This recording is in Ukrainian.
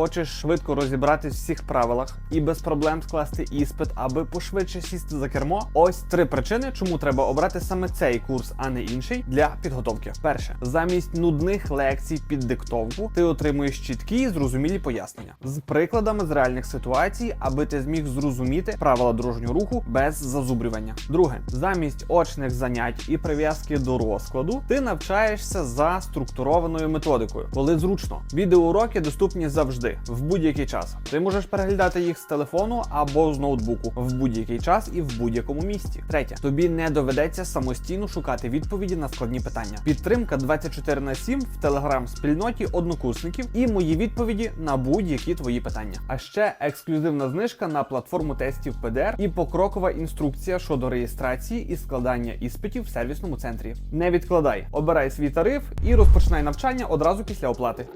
Хочеш швидко розібратись в всіх правилах і без проблем скласти іспит, аби пошвидше сісти за кермо. Ось три причини, чому треба обрати саме цей курс, а не інший для підготовки. Перше, замість нудних лекцій під диктовку, ти отримуєш чіткі і зрозумілі пояснення з прикладами з реальних ситуацій, аби ти зміг зрозуміти правила дорожнього руху без зазубрювання. Друге, замість очних занять і прив'язки до розкладу, ти навчаєшся за структурованою методикою, коли зручно. Відеоуроки доступні завжди, в будь-який час. Ти можеш переглядати їх з телефону або з ноутбуку в будь-який час і в будь-якому місці. Третє, тобі не доведеться самостійно шукати відповіді на складні питання. Підтримка 24 на 7 в телеграм-спільноті однокурсників і мої відповіді на будь-які твої питання. А ще ексклюзивна знижка на платформу тестів ПДР і покрокова інструкція щодо реєстрації і складання іспитів в сервісному центрі. Не відкладай, обирай свій тариф і розпочинай навчання одразу після оплати.